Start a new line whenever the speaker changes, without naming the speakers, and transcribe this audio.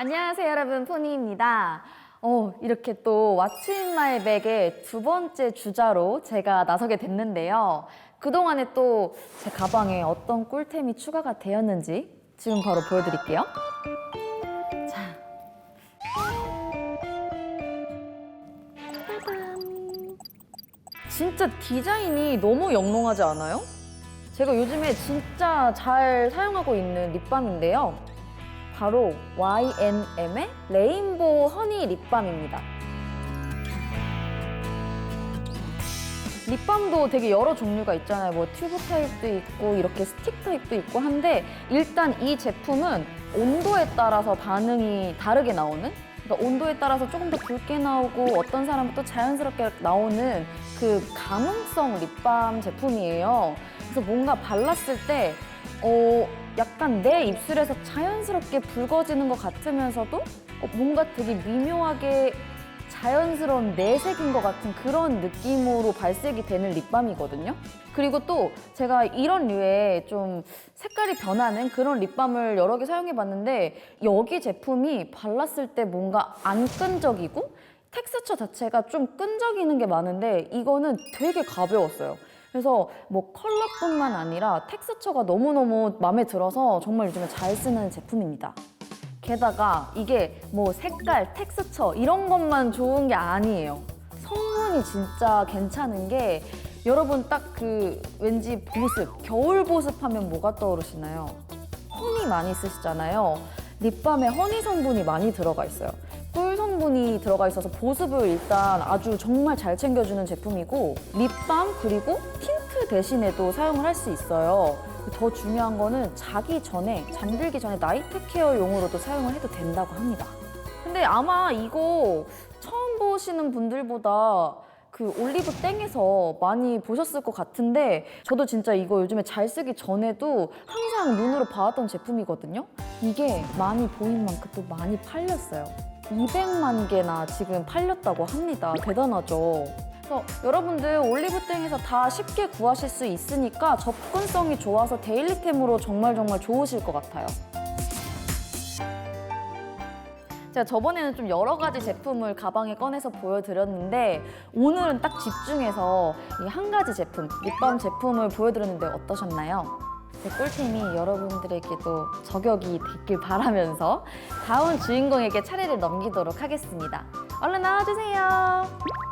안녕하세요 여러분 포니입니다. 어, 이렇게 또 왓츠 마이 백의 두 번째 주자로 제가 나서게 됐는데요. 그동안에 또 제 가방에 어떤 꿀템이 추가가 되었는지 지금 바로 보여드릴게요. 자. 진짜 디자인이 너무 영롱하지 않아요? 제가 요즘에 진짜 잘 사용하고 있는 립밤인데요. 바로 YNM의 레인보우 허니 립밤입니다. 립밤도 되게 여러 종류가 있잖아요. 뭐 튜브 타입도 있고 이렇게 스틱 타입도 있고 한데 일단 이 제품은 온도에 따라서 반응이 다르게 나오는 그러니까 온도에 따라서 조금 더 붉게 나오고 어떤 사람은 또 자연스럽게 나오는 그 감흥성 립밤 제품이에요. 그래서 뭔가 발랐을 때 어, 약간 내 입술에서 자연스럽게 붉어지는 것 같으면서도 어, 뭔가 되게 미묘하게 자연스러운 내색인 것 같은 그런 느낌으로 발색이 되는 립밤이거든요. 그리고 또 제가 이런 류의 좀 색깔이 변하는 그런 립밤을 여러 개 사용해 봤는데 여기 제품이 발랐을 때 뭔가 안 끈적이고 텍스처 자체가 좀 끈적이는 게 많은데 이거는 되게 가벼웠어요. 그래서 뭐 컬러뿐만 아니라 텍스처가 너무너무 마음에 들어서 정말 요즘에 잘 쓰는 제품입니다. 게다가 이게 뭐 색깔, 텍스처 이런 것만 좋은 게 아니에요. 성분이 진짜 괜찮은 게 여러분 딱 그 왠지 보습, 겨울 보습 하면 뭐가 떠오르시나요? 허니 많이 쓰시잖아요. 립밤에 허니 성분이 많이 들어가 있어요. 꿀 성분이 들어가 있어서 보습을 일단 아주 정말 잘 챙겨주는 제품이고 립밤 그리고 틴트 대신에도 사용을 할 수 있어요. 더 중요한 거는 자기 전에 잠들기 전에 나이트 케어용으로도 사용을 해도 된다고 합니다. 근데 아마 이거 처음 보시는 분들보다 그 올리브 땡에서 많이 보셨을 것 같은데 저도 진짜 이거 요즘에 잘 쓰기 전에도 항상 눈으로 봐왔던 제품이거든요. 이게 많이 보인 만큼 또 많이 팔렸어요. 200만 개나 지금 팔렸다고 합니다. 대단하죠. 그래서 여러분들 올리브땡에서 다 쉽게 구하실 수 있으니까 접근성이 좋아서 데일리템으로 정말 정말 좋으실 것 같아요. 제가 저번에는 좀 여러 가지 제품을 가방에 꺼내서 보여드렸는데 오늘은 딱 집중해서 이 한 가지 제품, 립밤 제품을 보여드렸는데 어떠셨나요? 제 꿀템이 여러분들에게도 저격이 됐길 바라면서 다음 주인공에게 차례를 넘기도록 하겠습니다. 얼른 나와주세요.